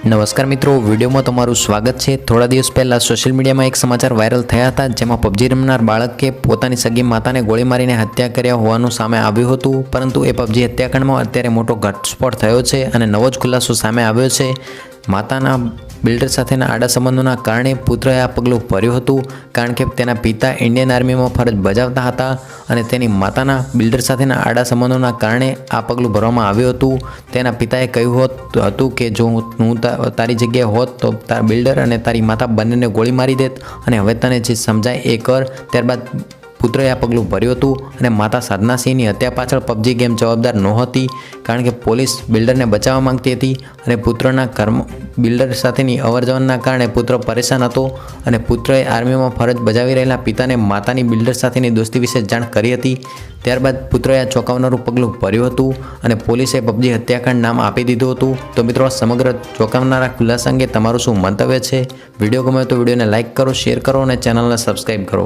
નમસ્કાર મિત્રો, વિડીયોમાં તમારું સ્વાગત છે. થોડા દિવસ પહેલાં સોશિયલ મીડિયામાં એક સમાચાર વાયરલ થયા હતા, જેમાં પબજી રમનાર બાળકે પોતાની સગી માતાને ગોળી મારીને હત્યા કર્યા હોવાનું સામે આવ્યું હતું. પરંતુ એ પબજી હત્યાકાંડમાં અત્યારે મોટો ઘટસ્ફોટ થયો છે અને નવો જ ખુલાસો સામે આવ્યો છે. માતાના બિલ્ડર સાથેના આડા સંબંધોના કારણે પુત્રએ આ પગલું ભર્યું હતું, કારણ કે તેના પિતા ઇન્ડિયન આર્મીમાં ફરજ બજાવતા હતા અને તેની માતાના બિલ્ડર સાથેના આડા સંબંધોના કારણે આ પગલું ભરવામાં આવ્યું હતું. તેના પિતાએ કહ્યું હોત હતું કે, જો હું તારી જગ્યાએ હોત તો તારા બિલ્ડર અને તારી માતા બંનેને ગોળી મારી દેત અને હવે તને જે સમજાય એ કર. ત્યારબાદ પુત્રએ આ પગલું ભર્યું હતું અને માતા સાધનાસિંહની હત્યા પાછળ પબજી ગેમ જવાબદાર નહોતી, કારણ કે પોલીસ બિલ્ડરને બચાવવા માંગતી હતી અને પુત્રના કર્મ બિલ્ડર સાથેની અવરજવરના કારણે પુત્ર પરેશાન હતો અને પુત્રએ આર્મીમાં ફરજ બજાવી રહેલા પિતાને માતાની બિલ્ડર સાથેની દોસ્તી વિશે જાણ કરી હતી. ત્યારબાદ પુત્રએ આ ચોંકાવનારું પગલું ભર્યું હતું અને પોલીસે પબજી હત્યાકાંડ નામ આપી દીધું હતું. તો મિત્રો સમગ્ર ચોંકાવનારા ખુલાસા અંગે તમારું શું મંતવ્ય છે? વીડિયો ગમે તો વિડીયોને લાઇક કરો, શેર કરો અને ચેનલને સબસ્ક્રાઈબ કરો.